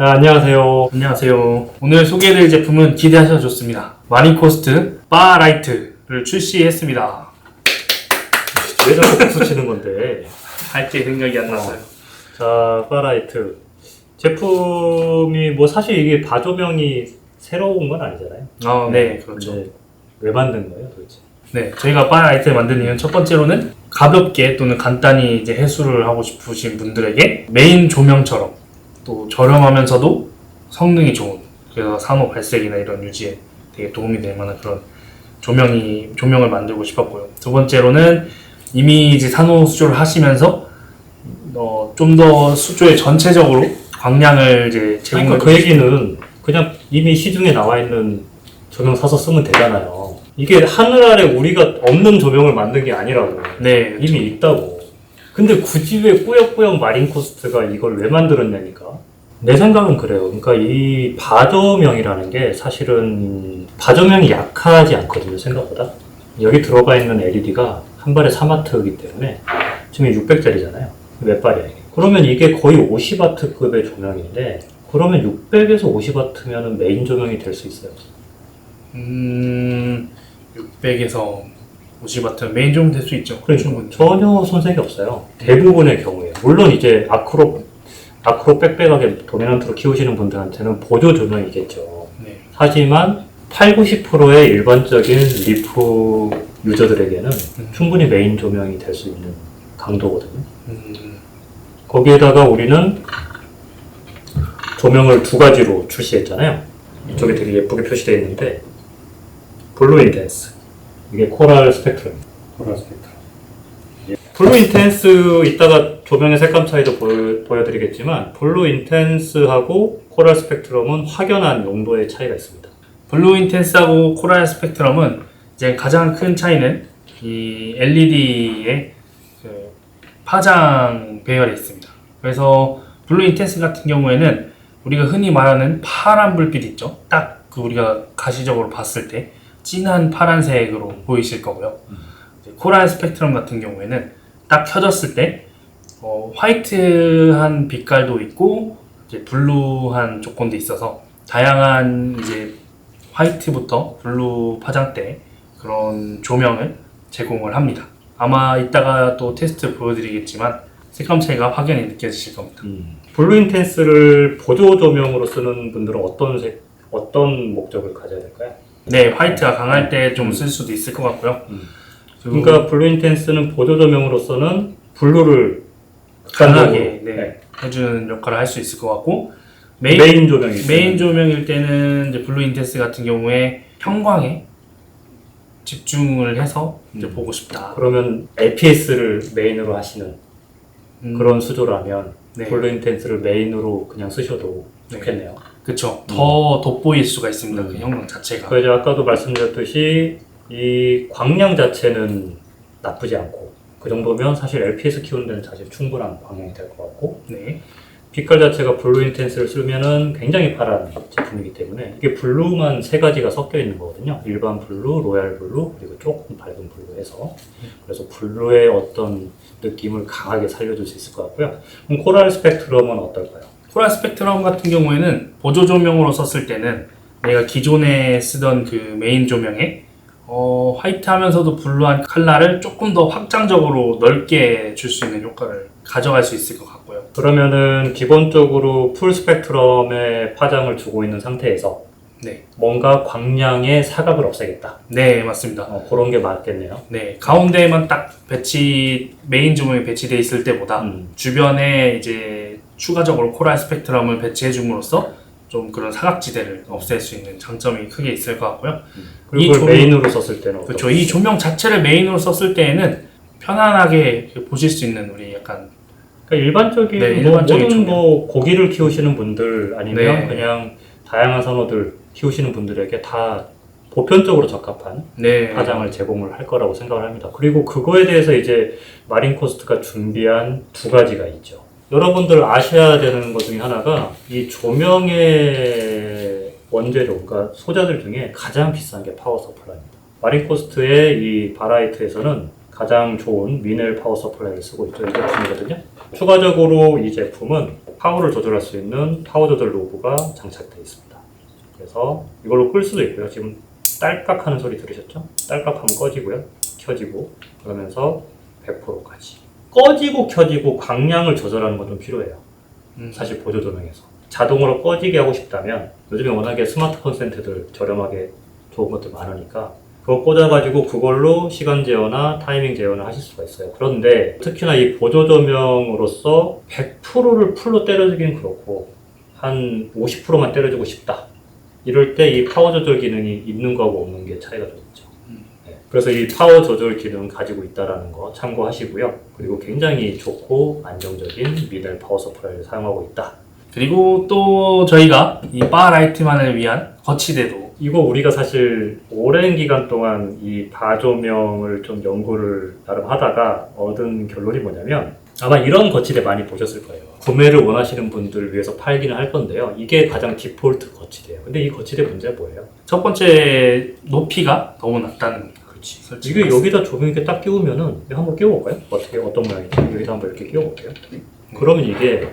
자, 안녕하세요. 안녕하세요. 오늘 소개해드릴 제품은 기대하셔도 좋습니다. 마린코스트 바라이트를 출시했습니다. 왜 자꾸 박수 치는 건데? 할게 생각이 안 났어요. 자, 파라이트. 제품이 뭐 사실 이게 바조명이 새로운 건 아니잖아요. 어, 네, 그렇죠. 근데 왜 만든 거예요, 도대체? 네, 저희가 바라이트를 만든 이유는 첫 번째로는 가볍게 또는 간단히 이제 해수를 하고 싶으신 분들에게 메인 조명처럼 또 저렴하면서도 성능이 좋은 그래서 산호 발색이나 이런 유지에 되게 도움이 될 만한 그런 조명이 조명을 만들고 싶었고요. 두 번째로는 이미 이제 산호 수조를 하시면서 어, 좀 더 수조의 전체적으로 광량을 이제 제공을 그러니까 그 얘기는 그냥 이미 시중에 나와 있는 조명 사서 쓰면 되잖아요. 이게 하늘 아래 우리가 없는 조명을 만든 게 아니라고. 네, 이미 있다고. 근데 굳이 왜 꾸역꾸역 마린 코스트가 이걸 왜 만들었냐니까. 내 생각은 그래요. 그러니까 이 바조명이라는 게 사실은 바조명이 약하지 않거든요, 생각보다. 여기 들어가 있는 LED가 한 발에 3와트이기 때문에 지금 600짜리잖아요. 몇 발이야, 이게. 그러면 이게 거의 50와트급의 조명인데, 그러면 600에서 50와트면 메인 조명이 될 수 있어요. 음, 600에서 50와트 메인 정도 될수 있죠. 그렇죠. 전혀 손색이 없어요. 대부분의 경우에. 물론 이제 아크로, 아크로 빽빽하게 도미넌트로 키우시는 분들한테는 보조 조명이겠죠. 네. 하지만 8, 90%의 일반적인 리프 유저들에게는 충분히 메인 조명이 될 수 있는 강도거든요. 음, 거기에다가 우리는 조명을 두 가지로 출시했잖아요. 이쪽에 되게 예쁘게 표시되어 있는데 블루 인텐스 이게 코랄 스펙트럼 코랄 스펙트럼 블루 인텐스 이따가 조명의 색감 차이도 보여, 보여드리겠지만 블루 인텐스하고 코랄 스펙트럼은 확연한 용도의 차이가 있습니다. 블루 인텐스하고 코랄 스펙트럼은 이제 가장 큰 차이는 이 LED의 그 파장 배열에 있습니다. 그래서 블루 인텐스 같은 경우에는 우리가 흔히 말하는 파란 불빛 있죠? 딱 그 우리가 가시적으로 봤을 때 진한 파란색으로 보이실 거고요. 이제 코랄 스펙트럼 같은 경우에는 딱 켜졌을 때 어, 화이트한 빛깔도 있고 이제 블루한 조건도 있어서 다양한 이제 화이트부터 블루 파장대 그런 조명을 제공을 합니다. 아마 이따가 또 테스트 보여드리겠지만 색감 차이가 확연히 느껴지실 겁니다. 블루 인텐스를 보조 조명으로 쓰는 분들은 어떤 색, 어떤 목적을 가져야 될까요? 네, 화이트가 강할 때 좀 쓸 수도 있을 것 같고요. 음. 그리고 그러니까 블루 인텐스는 보조 조명으로서는 블루를 강하게 네, 네. 해주는 역할을 할 수 있을 것 같고 메인, 메인 조명이 메인 조명일 때는 이제 블루 인텐스 같은 경우에 형광에 집중을 해서 이제 음. 보고 싶다. 그러면 LPS를 메인으로 하시는 음, 그런 수조라면 네. 블루 인텐스를 메인으로 그냥 쓰셔도 네. 좋겠네요. 그쵸. 더 돋보일 수가 있습니다. 음. 그 형광 자체가. 그래서 아까도 말씀드렸듯이 이 광량 자체는 나쁘지 않고 그 정도면 사실 LPS 키우는 데는 사실 충분한 광량이 될 것 같고 네. 빛깔 자체가 블루 인텐스를 쓰면은 굉장히 파란 제품이기 때문에 이게 블루만 세 가지가 섞여 있는 거거든요. 일반 블루, 로얄 블루, 그리고 조금 밝은 블루 해서 그래서 블루의 어떤 느낌을 강하게 살려줄 수 있을 것 같고요. 그럼 코랄 스펙트럼은 어떨까요? 코랄 스펙트럼 같은 경우에는 보조 조명으로 썼을 때는 내가 기존에 쓰던 그 메인 조명에 어, 화이트하면서도 블루한 컬러를 조금 더 확장적으로 넓게 줄 수 있는 효과를 가져갈 수 있을 것 같고요. 그러면은 기본적으로 풀 스펙트럼의 파장을 주고 있는 상태에서 네, 뭔가 광량의 사각을 없애겠다. 네 맞습니다. 어, 그런 게 맞겠네요. 네 가운데에만 딱 배치 메인 조명이 배치돼 있을 때보다 음. 주변에 이제 추가적으로 코랄 스펙트럼을 배치해 줌으로써 좀 그런 사각지대를 없앨 수 있는 장점이 크게 있을 것 같고요. 그리고 이 그걸 조명- 메인으로 썼을 때는 그렇죠. 이 조명 자체를 메인으로 썼을 때에는 편안하게 보실 수 있는 우리 약간 그러니까 일반적인 네, 뭐 일반적인 모든 조명. 뭐 고기를 키우시는 분들 아니면 네. 그냥 다양한 산호들 키우시는 분들에게 다 보편적으로 적합한 네 파장을 제공을 할 거라고 생각을 합니다. 그리고 그거에 대해서 이제 마린 코스트가 준비한 두 가지가 있죠. 여러분들 아셔야 되는 것 중에 하나가 이 조명의 원재료, 그러니까 소자들 중에 가장 비싼 게 파워 서플라이입니다. 마린 코스트의 이 바라이트에서는 가장 좋은 미넬 파워 서플라이를 쓰고 있죠. 이 제품이거든요. 추가적으로 이 제품은 파워를 조절할 수 있는 파워 조절 로브가 장착되어 있습니다. 그래서 이걸로 끌 수도 있고요. 지금 딸깍 하는 소리 들으셨죠? 딸깍 하면 꺼지고요. 켜지고 그러면서 100%까지. 꺼지고 켜지고 광량을 조절하는 건 좀 필요해요. 음, 사실 보조 조명에서 자동으로 꺼지게 하고 싶다면 요즘에 워낙에 스마트폰 센트들 저렴하게 좋은 것들 많으니까 그거 꽂아가지고 그걸로 시간 제어나 타이밍 제어를 하실 수가 있어요. 그런데 특히나 이 보조 조명으로서 100%를 풀로 때려주긴 그렇고 한 50%만 때려주고 싶다. 이럴 때 이 파워 조절 기능이 있는 거하고 없는 게 차이가 좀 있죠. 그래서 이 파워 조절 기능 가지고 있다라는 거 참고하시고요. 그리고 굉장히 좋고 안정적인 미들 파워 서프라이를 사용하고 있다. 그리고 또 저희가 이 바라이트만을 위한 거치대도 이거 우리가 사실 오랜 기간 동안 이 바조명을 좀 연구를 나름 하다가 얻은 결론이 뭐냐면 아마 이런 거치대 많이 보셨을 거예요. 구매를 원하시는 분들을 위해서 팔기는 할 건데요. 이게 가장 디폴트 거치대예요. 근데 이 거치대 문제가 뭐예요? 첫 번째 높이가 너무 낮다는 겁니다. 그렇지. 이게 여기다 조명 이렇게 딱 끼우면은 한번 끼워볼까요? 어떻게 어떤 모양인지 여기다 한번 이렇게 끼워볼게요. 그러면 이게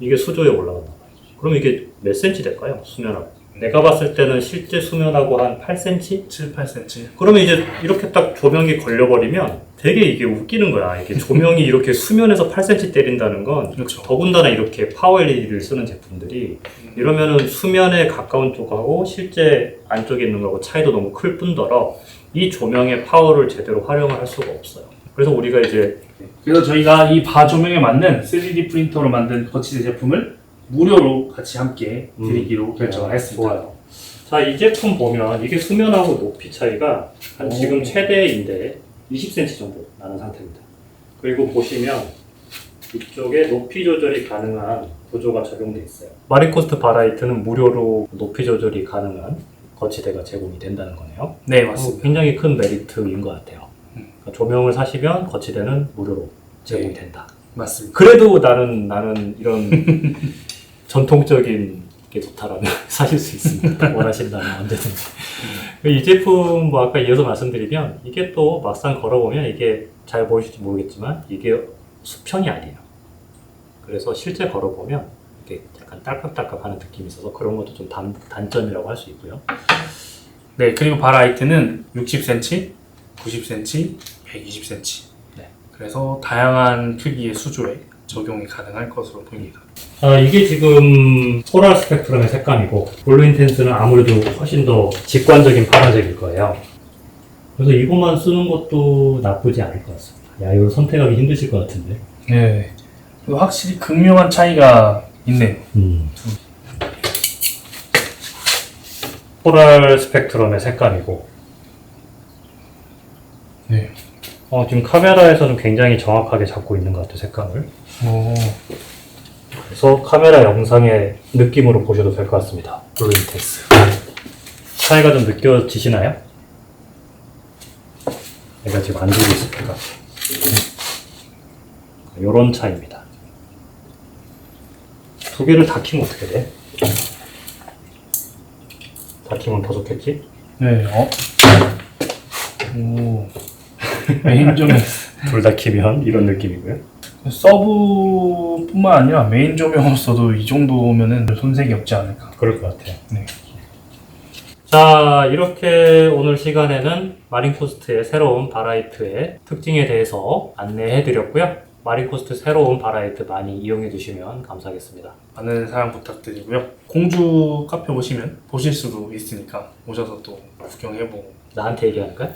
이게 수조에 올라간다. 그럼 이게 몇 센치 될까요? 수면하고. 내가 봤을 때는 실제 수면하고 한 8cm? 7, 8cm. 그러면 이제 이렇게 딱 조명이 걸려버리면 되게 이게 웃기는 거야. 이게 조명이 이렇게 수면에서 8cm 때린다는 건 그렇죠. 더군다나 이렇게 파워 LED를 쓰는 제품들이 이러면은 수면에 가까운 쪽하고 실제 안쪽에 있는 거하고 차이도 너무 클 뿐더러 이 조명의 파워를 제대로 활용을 할 수가 없어요. 그래서 우리가 이제 그래서 저희가 이 바 조명에 맞는 3D 프린터로 만든 거치대 제품을 무료로 같이 함께 드리기로 결정을 했습니다. 음. 좋아요. 자, 이 제품 보면 이게 수면하고 높이 차이가 한 오. 지금 최대인데 20cm 정도 나는 상태입니다. 그리고 보시면 이쪽에 높이 조절이 가능한 구조가 적용돼 있어요. 마린코스트 바라이트는 무료로 높이 조절이 가능한 거치대가 제공이 된다는 거네요. 네, 어, 맞습니다. 굉장히 큰 메리트인 것 같아요. 음. 그러니까 조명을 사시면 거치대는 무료로 제공이 된다. 맞습니다. 그래도 나는 나는 이런 전통적인 게 좋다라면 사실 수 있습니다. 원하신다면 언제든지. 이 제품 뭐 아까 이어서 말씀드리면 이게 또 막상 걸어보면 이게 잘 보이실지 모르겠지만 이게 수평이 아니에요. 그래서 실제 걸어보면 약간 딸깍딸깍하는 느낌이 있어서 그런 것도 좀 단, 단점이라고 할 수 있고요. 네, 그리고 바라이트는 60cm, 90cm, 120cm. 네. 그래서 다양한 크기의 수조에 적용이 가능할 것으로 보입니다. 아, 이게 지금 소랄 스펙트럼의 색감이고 블루 인텐스는 아무래도 훨씬 더 직관적인 파란색일 거예요. 그래서 이것만 쓰는 것도 나쁘지 않을 것 같습니다. 야, 이거 선택하기 힘드실 것 같은데. 네. 확실히 극명한 차이가 있네요. 음. 소랄 스펙트럼의 색감이고. 네. 어, 지금 카메라에서는 굉장히 정확하게 잡고 있는 것 같아요, 색감을. 오. 그래서 카메라 영상의 느낌으로 보셔도 될 것 같습니다. 블루 인텐스. 차이가 좀 느껴지시나요? 내가 지금 안 들고 있으니까. 요런 차이입니다. 두 개를 다 키면 어떻게 돼? 다 키면 더 좋겠지? 네, 어? 오. 메인 조명. 둘 다 키면 이런 느낌이고요. 서브뿐만 아니라 메인 조명으로서도 이 정도면은 손색이 없지 않을까. 그럴 것 같아요. 네. 자, 이렇게 오늘 시간에는 마린코스트의 새로운 바라이트의 특징에 대해서 안내해 드렸고요. 마린코스트 새로운 바라이트 많이 이용해 주시면 감사하겠습니다. 많은 사랑 부탁드리고요. 공주 카페 오시면 보실 수도 있으니까 오셔서 또 구경해보고. 나한테 얘기하는 거야?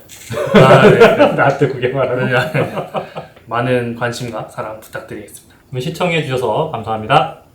아, 네. 나한테 구경하라는 많은 관심과 사랑 부탁드리겠습니다. 시청해 주셔서 감사합니다.